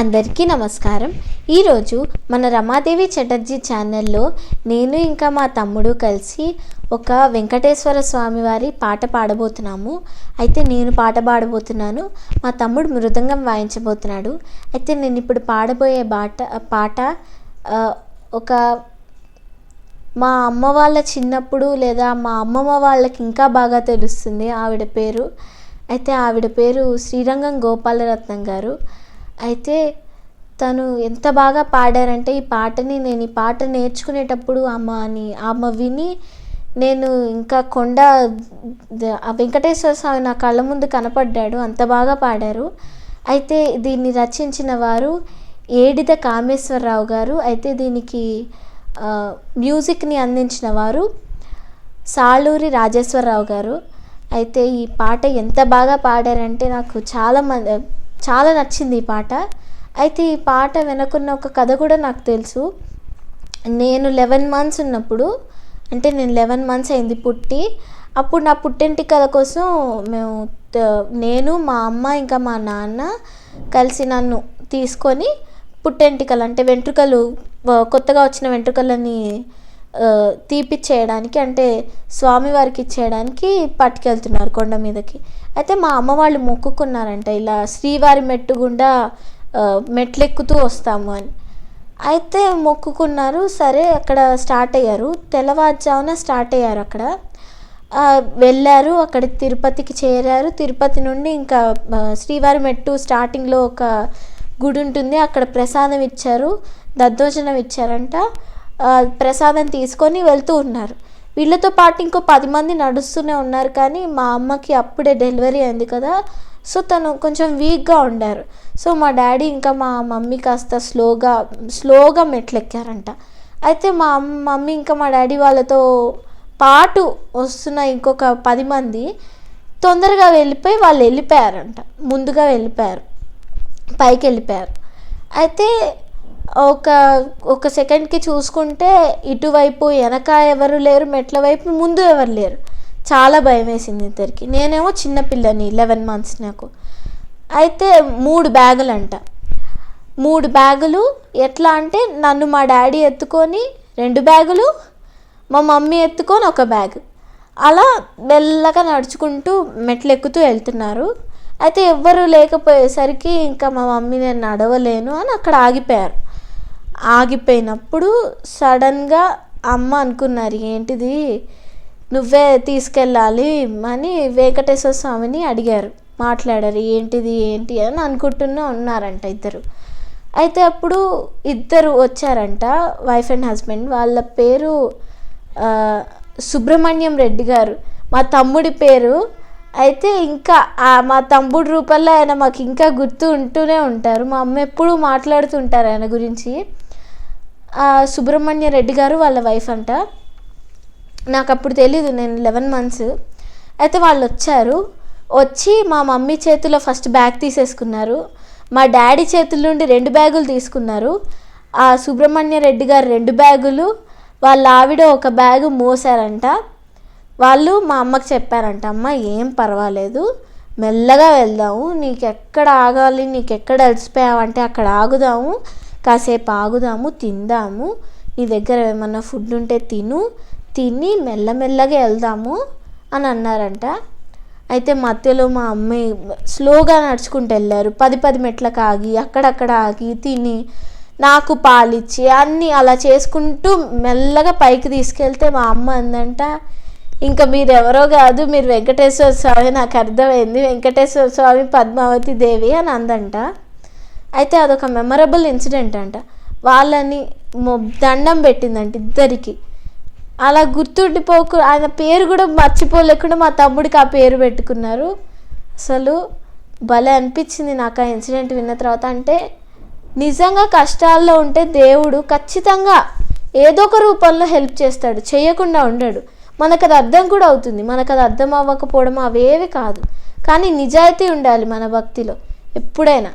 అందరికీ నమస్కారం. ఈరోజు మన రమాదేవి చటర్జీ ఛానల్లో నేను ఇంకా మా తమ్ముడు కలిసి ఒక వెంకటేశ్వర స్వామి వారి పాట పాడబోతున్నాము. అయితే నేను పాట పాడబోతున్నాను. మా తమ్ముడు మృదంగం వాయించబోతున్నాడు. అయితే నేను ఇప్పుడు పాడబోయే పాట పాట ఒక మా అమ్మ వాళ్ళ చిన్నప్పుడు లేదా మా అమ్మమ్మ వాళ్ళకి ఇంకా బాగా తెలుస్తుంది ఆవిడ పేరు. అయితే ఆవిడ పేరు శ్రీరంగం గోపాలరత్నం గారు. అయితే తను ఎంత బాగా పాడారంటే ఈ పాటని నేను ఈ పాట నేర్చుకునేటప్పుడు అమ్మ అని ఆమె విని నేను ఇంకా కొండ ఆ వెంకటేశ్వర స్వామి నా కళ్ళ ముందు కనపడ్డాడు అంత బాగా పాడారు. అయితే దీన్ని రచించిన వారు ఏడిద కామేశ్వరరావు గారు అయితే దీనికి మ్యూజిక్ని అందించిన వారు సాలూరి రాజేశ్వరరావు గారు. అయితే ఈ పాట ఎంత బాగా పాడారంటే నాకు చాలా మంది చాలా నచ్చింది ఈ పాట. అయితే ఈ పాట వెనకున్న ఒక కథ కూడా నాకు తెలుసు. నేను లెవెన్ మంత్స్ ఉన్నప్పుడు అంటే నేను లెవెన్ మంత్స్ అయింది పుట్టి అప్పుడు నా పుట్టింటి కథ కోసం మేము నేను మా అమ్మ ఇంకా మా నాన్న కలిసి నన్ను తీసుకొని పుట్టెంటికలు అంటే వెంట్రుకలు కొత్తగా వచ్చిన వెంట్రుకలని తీపిచ్చేయడానికి అంటే స్వామివారికి ఇచ్చేయడానికి పట్టుకెళ్తున్నారు కొండ మీదకి. అయితే మా అమ్మ వాళ్ళు మొక్కుకున్నారంట ఇలా శ్రీవారి మెట్టు గుండా మెట్లెక్కుతూ వస్తాము అని. అయితే మొక్కుకున్నారు సరే అక్కడ స్టార్ట్ అయ్యారు. తెల్లవారుజామున స్టార్ట్ అయ్యారు అక్కడ. వెళ్ళారు అక్కడ తిరుపతికి చేరారు. తిరుపతి నుండి ఇంకా శ్రీవారి మెట్టు స్టార్టింగ్లో ఒక గుడి ఉంటుంది అక్కడ ప్రసాదం ఇచ్చారు దద్దోజనం ఇచ్చారంట. ప్రసాదం తీసుకొని వెళ్తూ ఉన్నారు. వీళ్ళతో పాటు ఇంకో పది మంది నడుస్తూనే ఉన్నారు కానీ మా అమ్మకి అప్పుడే డెలివరీ అయింది కదా. సో తను కొంచెం వీక్గా ఉండారు. సో మా డాడీ ఇంకా మా మమ్మీ కాస్త స్లోగా స్లోగా మెట్లెక్కారంట. అయితే మా అమ్మ- మమ్మీ ఇంకా మా డాడీ వాళ్ళతో పాటు వస్తున్న ఇంకొక పది మంది తొందరగా వెళ్ళిపోయి వాళ్ళు వెళ్ళిపోయారంట. ముందుగా వెళ్ళిపోయారు. పైకి వెళ్ళిపోయారు. అయితే ఒక ఒక సెకండ్కి చూసుకుంటే ఇటువైపు వెనక ఎవరు లేరు మెట్ల వైపు ముందు ఎవరు లేరు. చాలా భయం వేసింది ఇద్దరికి. నేనేమో చిన్నపిల్లని లెవెన్ మంత్స్ నాకు. అయితే మూడు బ్యాగులు అంట మూడు బ్యాగులు ఎట్లా అంటే నన్ను మా డాడీ ఎత్తుకొని రెండు బ్యాగులు మా మమ్మీ ఎత్తుకొని ఒక బ్యాగ్. అలా మెల్లగా నడుచుకుంటూ మెట్లు ఎక్కుతూ వెళ్తున్నారు. అయితే ఎవ్వరు లేకపోయేసరికి ఇంకా మా మమ్మీ నేను నడవలేను అని అక్కడ ఆగిపోయారు. ఆగిపోయినప్పుడు సడన్గా అమ్మ అనుకున్నారు ఏంటిది? నువ్వే తీసుకెళ్ళాలి అని వెంకటేశ్వర స్వామిని అడిగారు. మాట్లాడారు ఏంటిది? ఏంటి? అని అనుకుంటూనే ఉన్నారంట ఇద్దరు. అయితే అప్పుడు ఇద్దరు వచ్చారంట వైఫ్ అండ్ హస్బెండ్. వాళ్ళ పేరు సుబ్రహ్మణ్యం రెడ్డి గారు. మా తమ్ముడి పేరు. అయితే ఇంకా మా తమ్ముడు రూపంలో ఆయన మాకు ఇంకా గుర్తు ఉంటూనే ఉంటారు. మా అమ్మ ఎప్పుడూ మాట్లాడుతుంటారు ఆయన గురించి. సుబ్రహ్మణ్య రెడ్డి గారు వాళ్ళ వైఫ్ అంట. నాకు అప్పుడు తెలీదు నేను లెవెన్ మంత్స్ అయితే వాళ్ళు వచ్చారు. వచ్చి మా మమ్మీ చేతిలో ఫస్ట్ బ్యాగ్ తీసేసుకున్నారు. మా డాడీ చేతుల నుండి రెండు బ్యాగులు తీసుకున్నారు. ఆ సుబ్రహ్మణ్య రెడ్డి గారు రెండు బ్యాగులు వాళ్ళ ఆవిడ ఒక బ్యాగు మోసారంట. వాళ్ళు మా అమ్మకి చెప్పారంట అమ్మ ఏం పర్వాలేదు. మెల్లగా వెళ్దాము. నీకు ఎక్కడ ఆగాలి నీకు ఎక్కడ అలసిపోయావంటే అక్కడ ఆగుదాము. కాసేపు ఆగుదాము తిందాము. నీ దగ్గర ఏమన్నా ఫుడ్ ఉంటే తిను. తిని మెల్లమెల్లగా వెళ్దాము అని అన్నారంట. అయితే మధ్యలో మా అమ్మాయి స్లోగా నడుచుకుంటూ వెళ్ళారు. పది పది మెట్లకు ఆగి అక్కడక్కడ ఆగి తిని నాకు పాలిచ్చి అన్నీ అలా చేసుకుంటూ మెల్లగా పైకి తీసుకెళ్తే మా అమ్మ అందంట ఇంకా మీరెవరో కాదు మీరు వెంకటేశ్వర స్వామి నాకు అర్థమైంది. వెంకటేశ్వర స్వామి పద్మావతి దేవి అని అందంట. అయితే అదొక మెమరబుల్ ఇన్సిడెంట్ అంట. వాళ్ళని మొ- దండం పెట్టిందంట ఇద్దరికి. అలా గుర్తుండిపోకు ఆయన పేరు కూడా మర్చిపోలేకుండా మా తమ్ముడికి ఆ పేరు పెట్టుకున్నారు. అసలు భలే అనిపించింది నాకు ఆ ఇన్సిడెంట్ విన్న తర్వాత. అంటే నిజంగా కష్టాల్లో ఉంటే దేవుడు ఖచ్చితంగా ఏదో ఒక రూపంలో హెల్ప్ చేస్తాడు చేయకుండా ఉండడు. మనకు అది అర్థం కూడా అవుతుంది. మనకు అది అర్థం అవ్వకపోవడం అవేవి కాదు. కానీ నిజాయితీ ఉండాలి మన భక్తిలో ఎప్పుడైనా.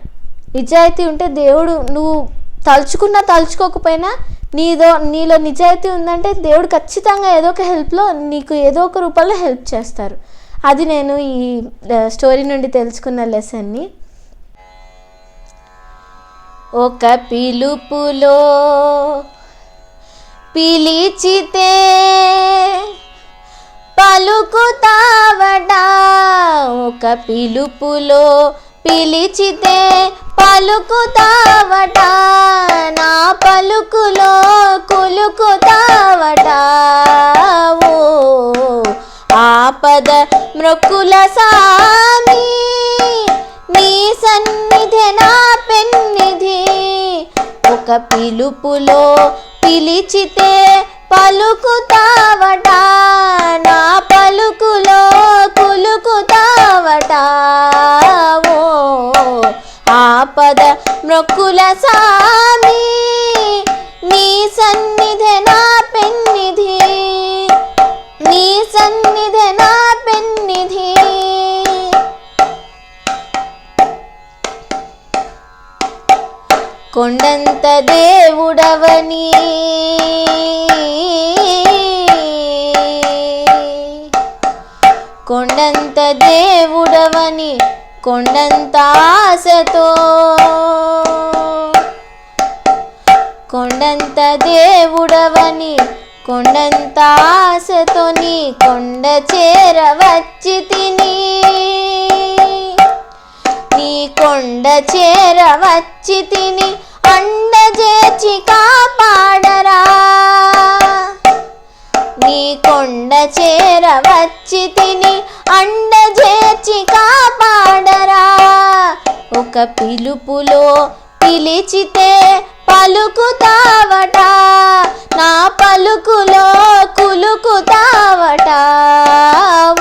నిజాయితీ ఉంటే దేవుడు నువ్వు తలుచుకున్నా తలుచుకోకపోయినా నీదో నీలో నిజాయితీ ఉందంటే దేవుడు ఖచ్చితంగా ఏదో ఒక హెల్ప్లో నీకు ఏదో ఒక రూపంలో హెల్ప్ చేస్తారు. అది నేను ఈ స్టోరీ నుండి తెలుసుకున్న లెసన్ని. ఒక పిలుపులో పిలిచితే పలుకుతావట ఒక పిలుపులో పిలిచితే పలుకుతావట నా పలుకులో కులుకుతావట. ఓ ఆపద మృక్కుల సామి నీ సన్నిధి నా పెన్నిధి. ఒక పిలుపులో పిలిచితే పలుకుతావట స్వామి నీ సన్నిధి నా పెన్నిధి. నీ సన్నిధి నా పెన్నిధి. కొండంత దేవుడవని. కొండంత దేవుడవని కొండంత ఆశతో. కొండంత దేవుడవని కొండంత ఆశతో నీ కొండ చేరవచ్చి తిని. నీ కొండ చేరవచ్చి తిని అండ చేర్చి కాపాడరా. నీ కొండ చేరవచ్చి తిని అండ చేర్చి కాపాడరా. ఒక పిలుపులో పిలిచితే కులుకుతావట నా పలుకులో కులుకుతావట.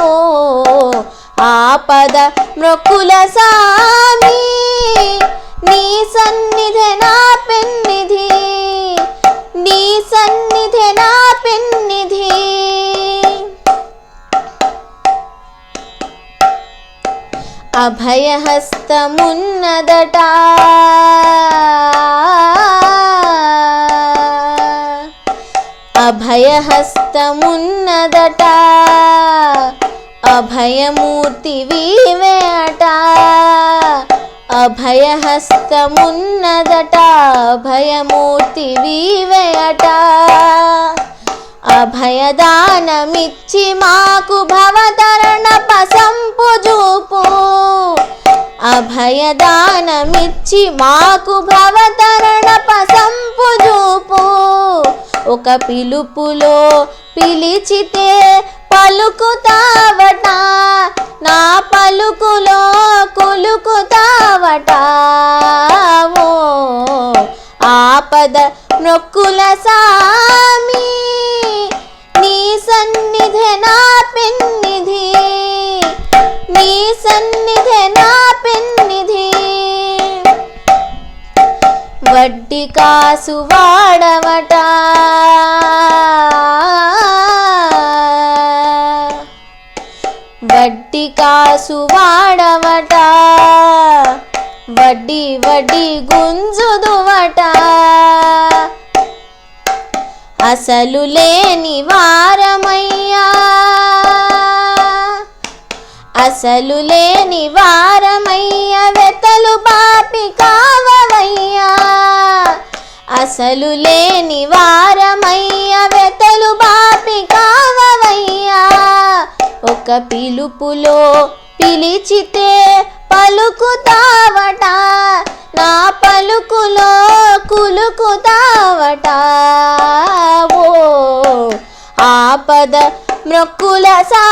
ఓ ఆపద మృకుల సామి నీ సన్నిధి నా పెన్నిధి నీ సన్నిధి నా పెన్నిధి. అభయహస్తమున్నదట. అభయహస్తమున్నదట. అభయమూర్తి వీవేట అభయహస్తమున్నదట అభయమూర్తి వీవేట అభయదానమిచ్చి మాకు భవతరణ పసంపు చూపు అభయదానమిచ్చి మాకు భవతరణ పసంపు చూపు ఒక పిలుపులో పిలిచితే పలుకుతావట. నా పలుకులో కులుకుతావట. ఓ ఆపద నొక్కుల వడ్డీ కాసు వాడవట. వడ్డీ కాసు వాడవట. వడ్డీ వడ్డీ గుంజుదువట. అసలు లేని వారమయ్యా. అసలు లేని వారమయ్య. వెతలు బాపి కావవయ్యా అసలు లేని వారమయ్య వెతలు బాపి కావవయ్యా. ఒక పిలుపులో పిలిచితే పలుకుతావట నా పలుకులో కులుకుతావట. ఓ ఆపద మృక్కుల సా